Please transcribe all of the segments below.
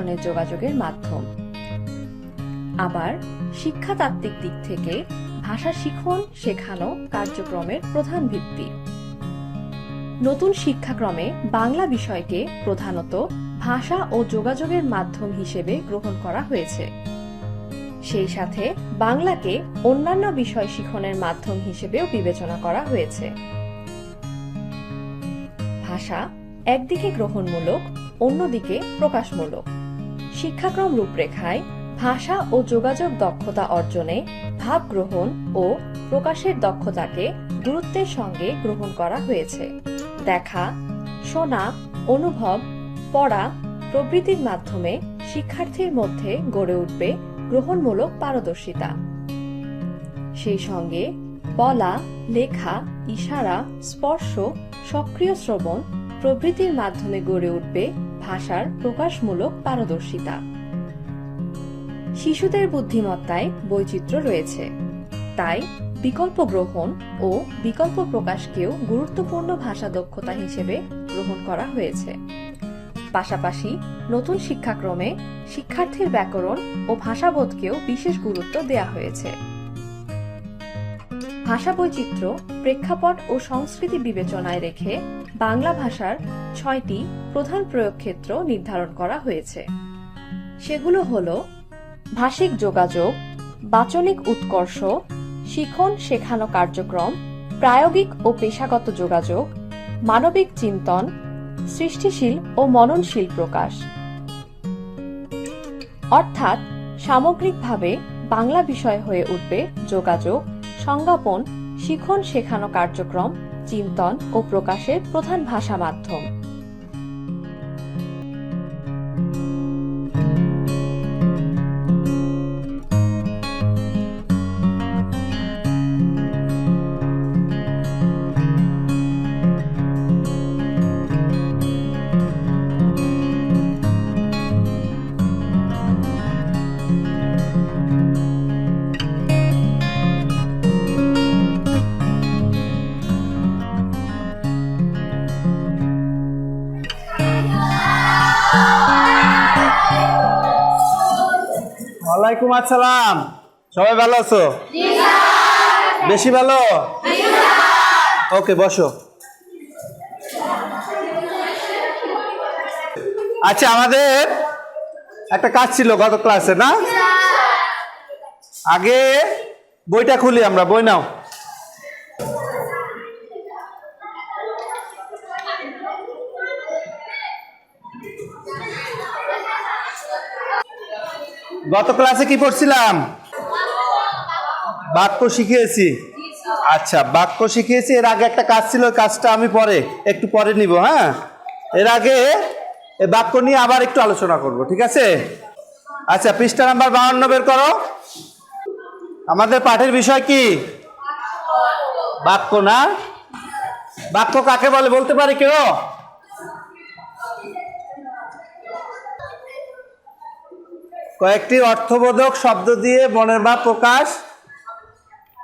ধরনের যোগাযোগের মাধ্যম। আবার শিক্ষাতাত্ত্বিক দিক থেকে ভাষা শিখন, শেখানো কার্যক্রমের প্রধান ভিত্তি। নতুন শিক্ষাক্রমে বাংলা বিষয়কে প্রধানত ভাষা ও যোগাযোগের মাধ্যম হিসেবে গ্রহণ করা হয়েছে। সেই সাথে বাংলাকে অন্যান্য বিষয় শিখনের মাধ্যম হিসেবেও বিবেচনা করা হয়েছে। ভাষা একদিকে গ্রহণমূলক, অন্যদিকে প্রকাশমূলক। শিক্ষাক্রম রূপরেখায় ভাষা ও যোগাযোগ দক্ষতা অর্জনে ভাব গ্রহণ ও প্রকাশের দক্ষতাকে গুরুত্বের সঙ্গে গ্রহণ করা হয়েছে। দেখা, শোনা, অনুভব, পড়া প্রভৃতির মাধ্যমে শিক্ষার্থীর মধ্যে গড়ে উঠবে গ্রহণমূলক পারদর্শিতা। সেই সঙ্গে বলা, লেখা, ইশারা, স্পর্শ, সক্রিয় শ্রবণ প্রভৃতির মাধ্যমে গড়ে উঠবে ভাষার প্রকাশমূলক পারদর্শিতা। শিশুদের বুদ্ধিমত্তায় বৈচিত্র্য রয়েছে। তাই বিকল্প গ্রহণ ও বিকল্প প্রকাশকেও গুরুত্বপূর্ণ ভাষা দক্ষতা হিসেবে গ্রহণ করা হয়েছে। পাশাপাশি নতুন শিক্ষাক্রমে শিক্ষার্থীর ব্যাকরণ ও ভাষাবোধকেও বিশেষ গুরুত্ব দেয়া হয়েছে। ভাষা বৈচিত্র্য প্রেক্ষাপট ও সংস্কৃতি বিবেচনায় রেখে বাংলা ভাষার ছয়টি প্রধান প্রয়োগক্ষেত্র নির্ধারণ করা হয়েছে। সেগুলো হল ভাষিক যোগাযোগ, বাচনিক উৎকর্ষ, শিখন শেখানো কার্যক্রম, প্রায়োগিক ও পেশাগত যোগাযোগ, মানবিক চিন্তন, সৃষ্টিশীল ও মননশীল প্রকাশ। অর্থাৎ সামগ্রিকভাবে বাংলা বিষয় হয়ে উঠবে যোগাযোগ সংজ্ঞাপন শিখন শেখানো কার্যক্রম চিন্তন ও প্রকাশের প্রধান ভাষা মাধ্যম। ওয়ালাইকুম আসসালাম। সবাই ভালো আছো? বেশি ভালো? ওকে, বসো। আচ্ছা আমাদের একটা কাজ ছিল গত ক্লাসে, না? আগে বইটা খুলি আমরা, বই নাও। গত ক্লাসে কি পড়ছিলাম? বাক্য শিখিয়েছি। আচ্ছা বাক্য শিখিয়েছি, এর আগে একটা কাজ ছিল, কাজটা আমি পরে, একটু পরে নিব হ্যাঁ? এর আগে বাক্য নিয়ে আবার একটু আলোচনা করব, ঠিক আছে? আচ্ছা পৃষ্ঠা নাম্বার বাউন্ন বের করো। আমাদের পাঠের বিষয় কি? বাক্য না? বাক্য কাকে বলে বলতে পারি কেউ? কয়েকটি অর্থবোধক শব্দ দিয়ে মনের ভাব প্রকাশ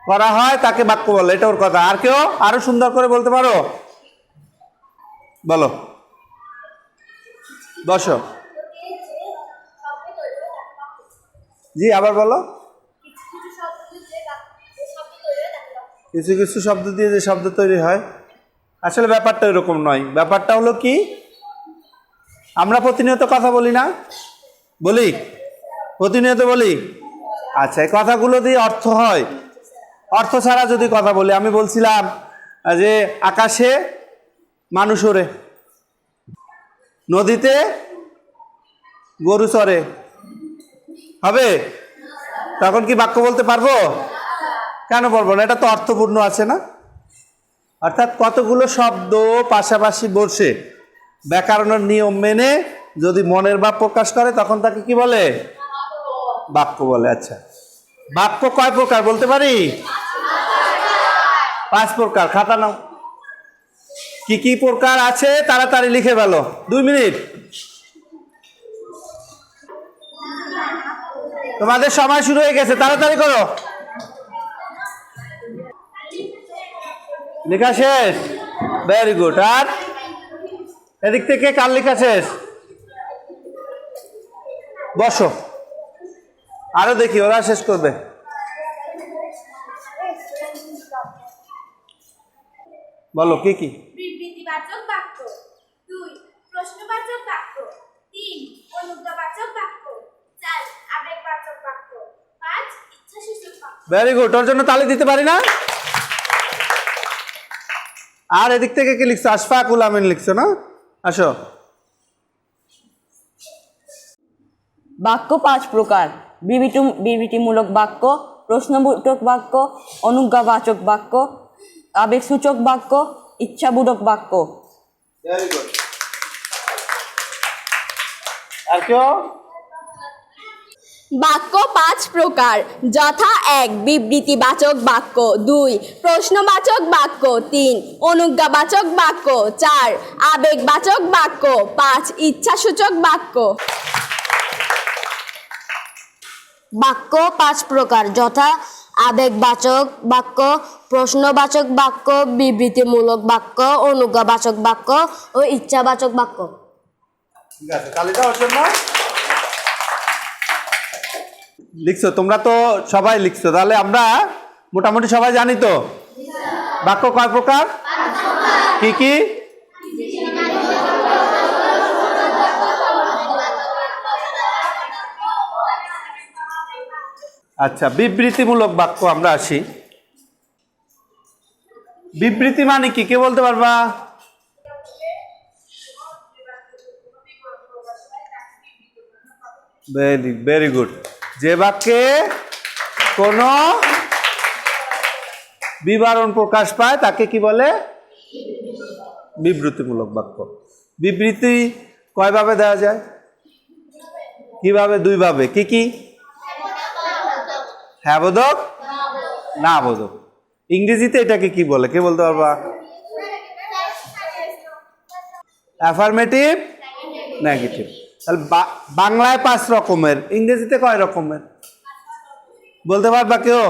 করা হয়, তাকে বাক্য বলে। এটা ওর কথা। আর কেউ? আরও সুন্দর করে বলতে পারো? বলো। বসো। জি, আবার বলো। কিছু কিছু শব্দ দিয়ে যে শব্দ তৈরি হয়, আসলে ব্যাপারটা এরকম নয়। ব্যাপারটা হলো কি? আমরা প্রতিনিয়ত কথা বলি না? বলি। প্রতিনিয়ত বলি? আচ্ছা এই কথাগুলো দিয়ে অর্থ হয়। অর্থ ছাড়া যদি কথা বলি, আমি বলছিলাম যে আকাশে মানুষ ওরে নদীতে গরু চরে হবে? তখন কি বাক্য বলতে পারব? কেন বলব না? এটা তো অর্থপূর্ণ আছে না? অর্থাৎ কতগুলো শব্দ পাশাপাশি বসে। ব্যাকরণের নিয়ম মেনে যদি মনের ভাব প্রকাশ করে, তখন তাকে কি বলে? বাক্য বলে আচ্ছা। বাক্য কয় প্রকার বলতে পারি? পাঁচ প্রকার, খাতা নাও। কি কি প্রকার আছে, তাড়াতাড়ি লিখে ফেলো। দুই মিনিট। তোমাদের সময় শুরু হয়ে গেছে, তাড়াতাড়ি করো। লেখা শেষ? ভেরি গুড আর এদিক থেকে কার লেখা শেষ? বসো। আরও দেখি ওরা শেষ করবে। বলো কি কি? বিবৃতিবাচক বাক্য। দুই প্রশ্নবাচক বাক্য। তিন অনুজ্ঞাবাচক বাক্য। চার আবেগবাচক বাক্য। পাঁচ ইচ্ছাসূচক বাক্য। ভেরি গুড ওর জন্য তালি দিতে পারি না? আর এদিক থেকে কি লিখছো? আশফাকুল আমিন লিখছো না? আসো। বাক্য পাঁচ প্রকার। বিবৃতি বিবৃতিমূলক বাক্য প্রশ্নবোধক বাক্য অনুজ্ঞাবাচক বাক্য আবেগসূচক বাক্য ইচ্ছাবোধক বাক্য। আর কেউ? বাক্য পাঁচ প্রকার। যথা এক বিবৃতিবাচক বাক্য। দুই প্রশ্নবাচক বাক্য। তিন অনুজ্ঞাবাচক বাক্য। চার আবেগবাচক বাক্য। পাঁচ ইচ্ছাসূচক বাক্য। বাক্য পাঁচ প্রকার যথা আবেগবাচক বাক্য প্রশ্নবাচক বাক্য বিবৃতিমূলক বাক্য অনুজ্ঞাবাচক বাক্য ও ইচ্ছাবাচক বাক্য। ঠিক আছে তালিটা জন্য লিখছো তোমরা তো সবাই লিখছো তাহলে আমরা মোটামুটি সবাই জানি তো? বাক্য কয় প্রকার। কি কি? আচ্ছা বিবৃতিমূলক বাক্য আমরা আসি। বিবৃতি মানে কি? কে বলতে পারবা? ভেরি ভেরি গুড যে বাক্যে কোনো বিবরণ প্রকাশ পায়, তাকে কি বলে? বিবৃতিমূলক বাক্য। বিবৃতি কয়ভাবে দেওয়া যায়? কীভাবে? দুইভাবে। কি কি? হ্যাঁ বোধক? না বোধক। ইংরেজিতে এটাকে কি বলে? কে বলতে পারবা? অ্যাফার্মেটিভ নেগেটিভ তাহলে বাংলায় পাঁচ রকমের ইংরেজিতে কয় রকমের? বলতে পারবা কেউ?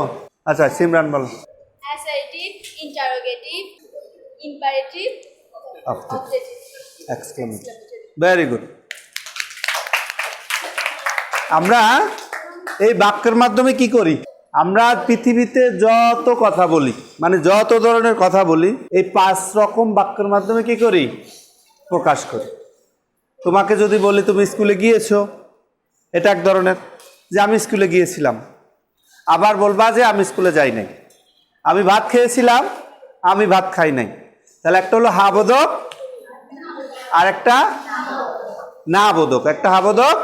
আচ্ছা সিমরান বলো। Assertive interrogative imperative objective exclamative very good আমরা এই বাক্যের মাধ্যমে কি করি? আমরা পৃথিবীতে যত কথা বলি মানে যত ধরনের কথা বলি, এই পাঁচ রকম বাক্যের মাধ্যমে কি করি? প্রকাশ করি। তোমাকে যদি বলি, তুমি স্কুলে গিয়েছো? এটা এক ধরনের, যে আমি স্কুলে গিয়েছিলাম। আবার বলবা যে, আমি স্কুলে যাই নাই। আমি ভাত খেয়েছিলাম, আমি ভাত খাই নাই। তাহলে একটা হলো হাবোধক আর একটা না বোধক একটা হাবোধক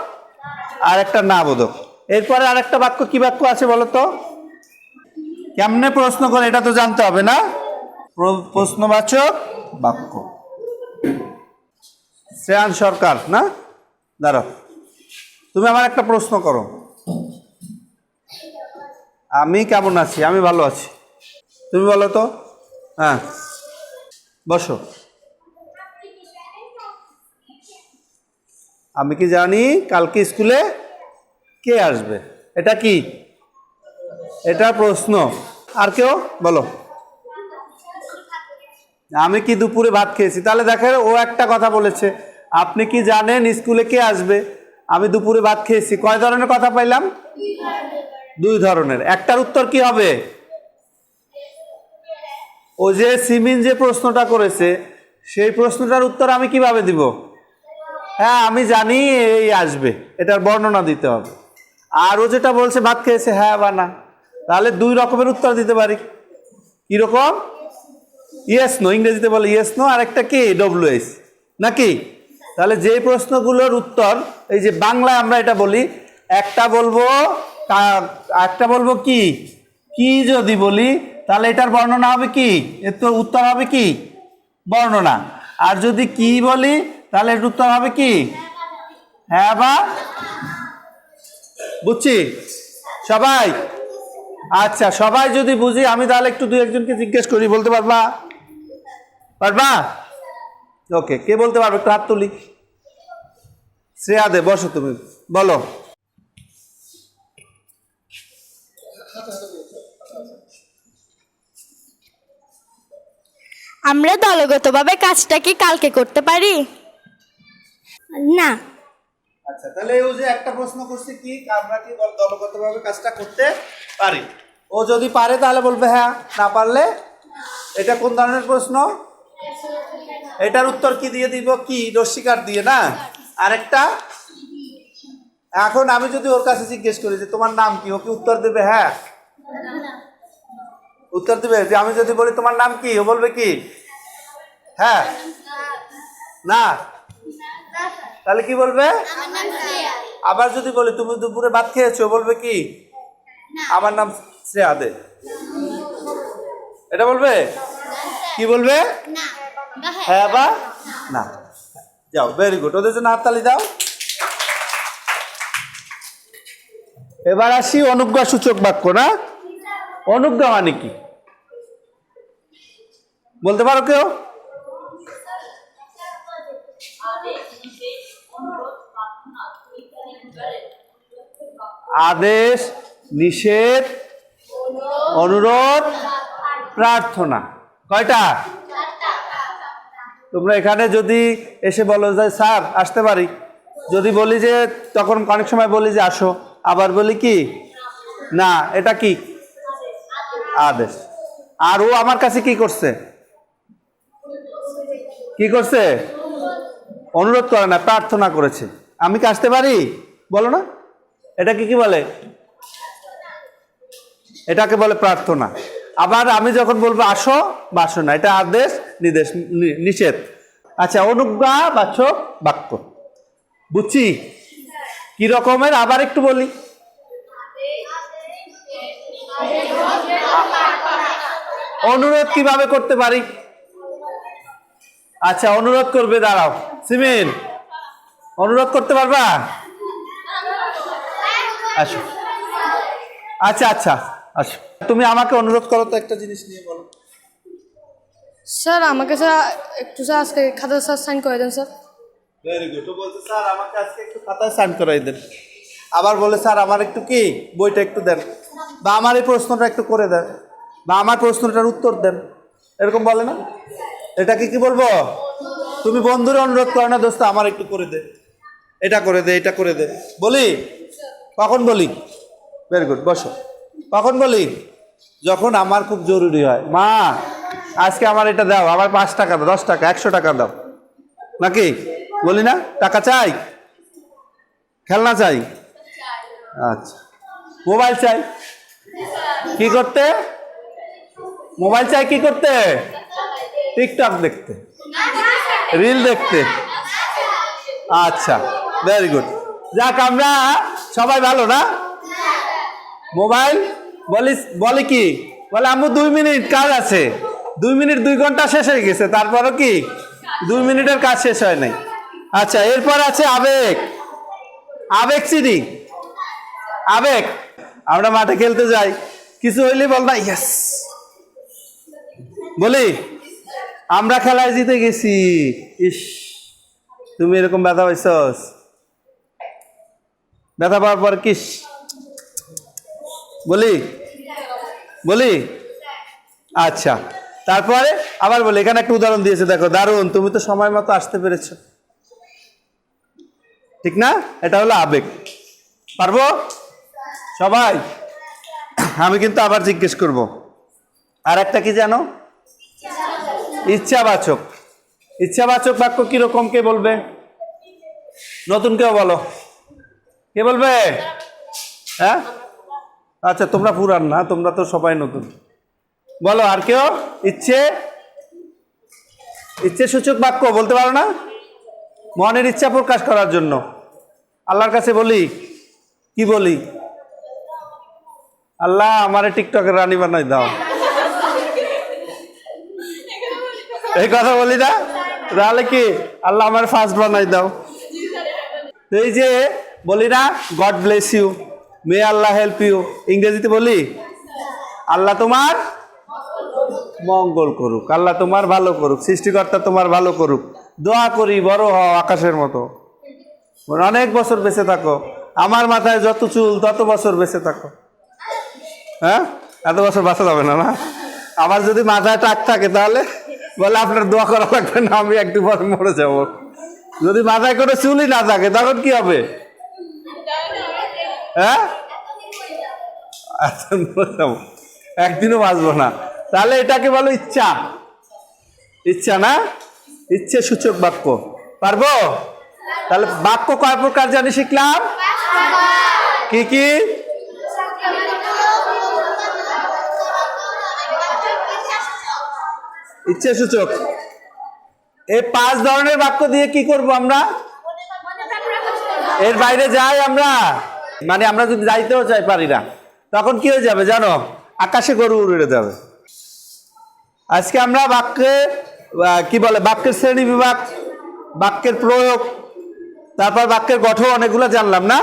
আর একটা না বোধক এরপরে আর একটা বাক্য কি বাক্য আছে বলো তো? কেমনে প্রশ্ন করে এটা তো জানতে হবে না? প্র- প্রশ্নবাচক বাক্য। শ্রেয়ান সরকার, না? দাঁড়াও তুমি আমার একটা প্রশ্ন করো। আমি কেমন আছি? আমি ভালো আছি। তুমি বলো তো? হ্যাঁ। বসো। আমি কি জানি? কালকে স্কুলে কে আসবে? এটা কি? এটা প্রশ্ন। আর কেউ? বলো। আমি কি দুপুরে ভাত খেয়েছি? তাহলে দেখেন, ও একটা কথা বলেছে। আপনি কি জানেন স্কুলে কে আসবে? আমি দুপুরে ভাত খেয়েছি। কয় ধরনের কথা পাইলাম? দুই ধরনের। একটার উত্তর কি হবে? ও যে সিমিন যে প্রশ্নটা করেছে, সেই প্রশ্নটার উত্তর আমি কীভাবে দিব? হ্যাঁ আমি জানি এই আসবে। এটার বর্ণনা দিতে হবে। আর ও যেটা বলছে, ভাত খেয়েছে হ্যাঁ বা না? তাহলে দুই রকমের উত্তর দিতে পারি। কীরকম ইয়েস নো ইংরেজিতে বলে ইয়েস নো আর একটা কি? ডব্লিউ এস নাকি? তাহলে যে প্রশ্নগুলোর উত্তর, এই যে বাংলায় আমরা এটা বলি, একটা বলব একটা বলব কি? কি যদি বলি, তাহলে এটার বর্ণনা হবে কি? এর তো উত্তর হবে কি? বর্ণনা। আর যদি কি বলি, তাহলে এর উত্তর হবে কি? হ্যাঁ বা বুঝছি? সবাই? আচ্ছা সবাই যদি বুঝি আমি তাহলে একটু দু একজনকে জিজ্ঞেস করি বলতে পারবা? পারবা? ওকে কে বলতে পারবে? একটু হাত তুলি। শ্রেয়া দে বসো তুমি। বলো। আমরা দলগতভাবে কাজটা কি কালকে করতে পারি? না। আচ্ছা তাহলে ও যে একটা প্রশ্ন করছে কি, আমরা কি দল- দলগতভাবে কাজটা করতে পারি? ও যদি পারে তাহলে বলবে হ্যাঁ না পারলে? এটা কোন ধরনের প্রশ্ন? এটার উত্তর কি দিয়ে দিব? কি? রস্বীকার দিয়ে, না? আরেকটা? এখন আমি যদি ওর কাছে জিজ্ঞেস করি যে তোমার নাম কি, ও কি উত্তর দেবে? হ্যাঁ। উত্তর দিবে? যে আমি যদি বলি তোমার নাম কি, ও বলবে কি? হ্যাঁ। না। তাহলে কি বলবে? আবার যদি বলি তুমি দুপুরে ভাত খেয়েছো বলবে কি? আমার নাম শ্রেয়া দে। এটা বলবে? কি বলবে? হ্যাঁ। বা? না। যাও ভেরি গুড ওদের জন্য হাততালি দাও। এবার আসি অনুজ্ঞা সূচক বাক্য না? অনুজ্ঞা মানে কি? বলতে পারো কেউ? আদেশ, নিষেধ, অনুরোধ, প্রার্থনা। কয়টা? তোমরা এখানে যদি এসে বলো যে, স্যার, আসতে পারি। যদি বলি যে, তখন অনেক সময় বলি যে, আসো। আবার বলি কি? না, এটা কি? আদেশ। আর ও আমার কাছে কি করছে? কি করছে? অনুরোধ করে না, প্রার্থনা করেছে। আমি কি আসতে পারি? বলো না। এটাকে কি বলে? এটাকে বলে প্রার্থনা। আবার আমি যখন বলব আসো বাসো না, এটা আদেশ, নির্দেশ নিষেধ। আচ্ছা অনুজ্ঞা, বাচক, বাক্য। বুঝছি? কি রকমের? আবার একটু বলি। অনুরোধ কীভাবে করতে পারি? আচ্ছা অনুরোধ করবে, দাঁড়াও। সিমিন অনুরোধ করতে পারবা? আসো। আচ্ছা আচ্ছা আসো। তুমি আমাকে অনুরোধ করো তো একটা জিনিস নিয়ে বলো। স্যার আমাকে স্যার একটু স্যার আজকে খাতা স্যার সাইন করে দেন স্যার। ভেরি গুড ও বলছে স্যার আমাকে আজকে একটু খাতায় সাইন করাই দেন। আবার বলে স্যার আমার একটু কি? বইটা একটু দেন। বা আমার এই প্রশ্নটা একটু করে দেন। বা আমার প্রশ্নটার উত্তর দেন। এরকম বলে না? এটাকে কি বলব? তুমি বন্ধুরে অনুরোধ করো না দোস্ত আমার একটু করে দে। এটা করে দে এটা করে দে। বলি কখন বলি? ভেরি গুড বসো। কখন বলি? যখন আমার খুব জরুরি হয়। মা, আজকে আমার এটা দাও, আমার পাঁচ টাকা দাও, দশ টাকা, একশো টাকা দাও। নাকি? বলি না? টাকা চাই? খেলনা চাই? আচ্ছা। মোবাইল চাই? কি করতে? মোবাইল চাই কি করতে? টিকটক দেখতে। রিল দেখতে। আচ্ছা ভেরি গুড যাক, আমরা সবাই ভালো না? মোবাইল? বলিস, বলে কি? বলে, আম্মু, দুই মিনিট কাজ আছে। দুই মিনিট দুই ঘণ্টা শেষ হয়ে গেছে, তারপরও কি? দুই মিনিটের কাজ শেষ হয় নাই। আচ্ছা এরপর আছে আবেগ। আবেগ চিনি। আবেগ। আমরা মাঠে খেলতে যাই। কিছু হইলে বল না ইয়েস বলি, আমরা খেলায় জিতে গেছি। ইস, তুমি এরকম ব্যথা পাইছস। ব্যথা পাওয়ার পর কিস বলি? বলি? আচ্ছা। তারপরে আবার বলি, এখানে একটা উদাহরণ দিয়েছে, দেখো, দারুণ, তুমি তো সময় মতো আসতে পেরেছ। ঠিক না? এটা হলো আবেগ। পারব? সবাই? আমি কিন্তু আবার জিজ্ঞেস করব। আর একটা কি জানো? ইচ্ছাবাচক। ইচ্ছাবাচক বাক্য কীরকম কে বলবে? নতুন কেউ বলো। কে বলবে? হ্যাঁ? আচ্ছা তোমরা পুরান না, তোমরা তো সবাই নতুন। বলো, আর কেউ? ইচ্ছে? ইচ্ছে সূচক বাক্য, বলতে পারো না? মনের ইচ্ছা প্রকাশ করার জন্য। আল্লাহর কাছে বলি, কি বলি? আল্লাহ, আমারে টিকটকের রানী বানাই দাও। এই কথা বলি না? তাহলে কি? আল্লাহ আমার ফার্স্ট বানাই দাও। এই যে বলি না god bless you may Allah help you ইংরেজিতে বলি, আল্লাহ তোমার মঙ্গল করুক, আল্লাহ তোমার ভালো করুক, সৃষ্টিকর্তা তোমার ভালো করুক। দোয়া করি, বড় হও আকাশের মতো। অনেক বছর বেঁচে থাকো। আমার মাথায় যত চুল, তত বছর বেঁচে থাকো। হ্যাঁ? এত বছর বাঁচা যাবে না না? আমার যদি মাথায় টাক থাকে তাহলে বলে আপনার দোয়া করা লাগবে না, আমি একটু পরে মরে যাব। যদি মাথায় কোনো চুলই না থাকে, তখন কি হবে? হ্যাঁ? আচ্ছা, একদিনও বাঁচবো না। তাহলে এটাকে বলো ইচ্ছা। ইচ্ছা না? ইচ্ছে সূচক বাক্য। পারব? তাহলে বাক্য কয় প্রকার জানি শিখলাম? কি কি? ইচ্ছে সূচক। এই পাঁচ ধরনের বাক্য দিয়ে কি করব আমরা? এর বাইরে যাই আমরা? মানে আমরা যদি যাইতেও চাই পারি না, তখন কি হয়ে যাবে জানো? আকাশে গরু উড়ে যাবে। আজকে আমরা বাক্যে কি বলে, বাক্যের শ্রেণি বিভাগ, বাক্যের প্রয়োগ, তারপর বাক্যের গঠন, অনেকগুলো জানলাম না?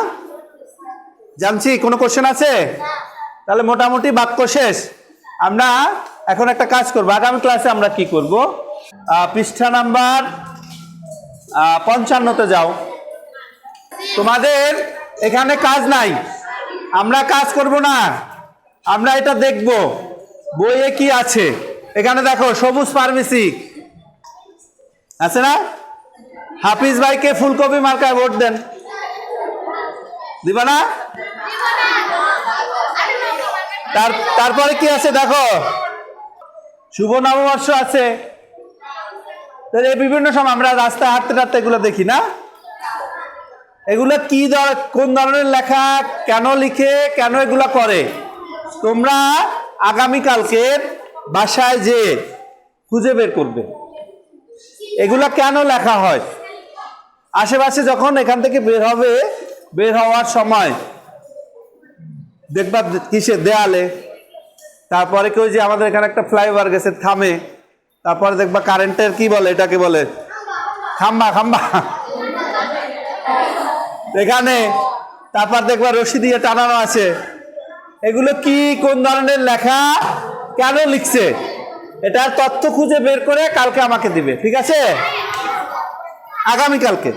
জানছি, কোনো কোশ্চেন আছে? তাহলে মোটামুটি বাক্য শেষ। আমরা এখন একটা কাজ করব। আগামী ক্লাসে আমরা কি করব? পৃষ্ঠা নাম্বার পঞ্চান্নতে যাও। তোমাদের এখানে কাজ নাই। আমরা কাজ করব না। আমরা এটা দেখব। বইয়ে কি আছে? এখানে দেখো, সবুজ ফার্মেসি। আছে না? হাফিজ ভাইকে ফুলকপি মার্কায় ভোট দেন। দিবা না? তার, তারপরে কি আছে দেখো? শুভ নববর্ষ আছে। বিভিন্ন সময় আমরা রাস্তায় হাঁটতে হাঁটতে এগুলো দেখি না? এগুলো কি কোন ধরনের লেখা, কেন লিখে, কেন এগুলা করে? তোমরা আগামীকালকের বাসায় যে খুঁজে বের করবে। এগুলা কেন লেখা হয়? আশেপাশে যখন এখান থেকে বের হবে, বের হওয়ার সময় দেখবা কিসে? দেয়ালে। তারপরে কেউ যে আমাদের এখানে একটা ফ্লাইওভার গেছে, থামে। তারপরে দেখবা কারেন্টের কি বলে, এটাকে বলে? খাম্বা খাম্বা। এখানে, তারপর দেখবা রশি দিয়ে টানানো আছে। এগুলো কি, কোন ধরনের লেখা, কেন লিখছে? এটার তথ্য খুঁজে বের করে কালকে আমাকে দিবে, ঠিক আছে? আগামীকালকে।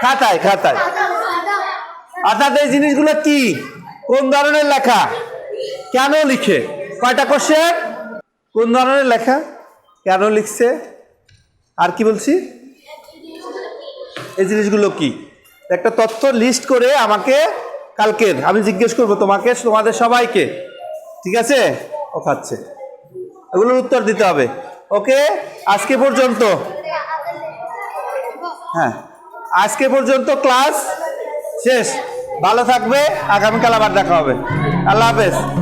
খাতায় খাতায়। অর্থাৎ এই জিনিসগুলো কি? কোন ধরনের লেখা? কেন লিখে? কয়টা কোশ্চেন কোন ধরনের লেখা? কেন লিখছে? আর কি বলছি? এই জিনিসগুলো কি? একটা তথ্য লিস্ট করে আমাকে কালকের আমি জিজ্ঞেস করব তোমাকে, তোমাদের সবাইকে। ঠিক আছে? ও খাচ্ছে। এগুলোর উত্তর দিতে হবে। ওকে? আজকে পর্যন্ত। হ্যাঁ। আজকে পর্যন্ত ক্লাস শেষ। ভালো থাকবে। আগামীকাল আবার দেখা হবে। আল্লাহ হাফেজ।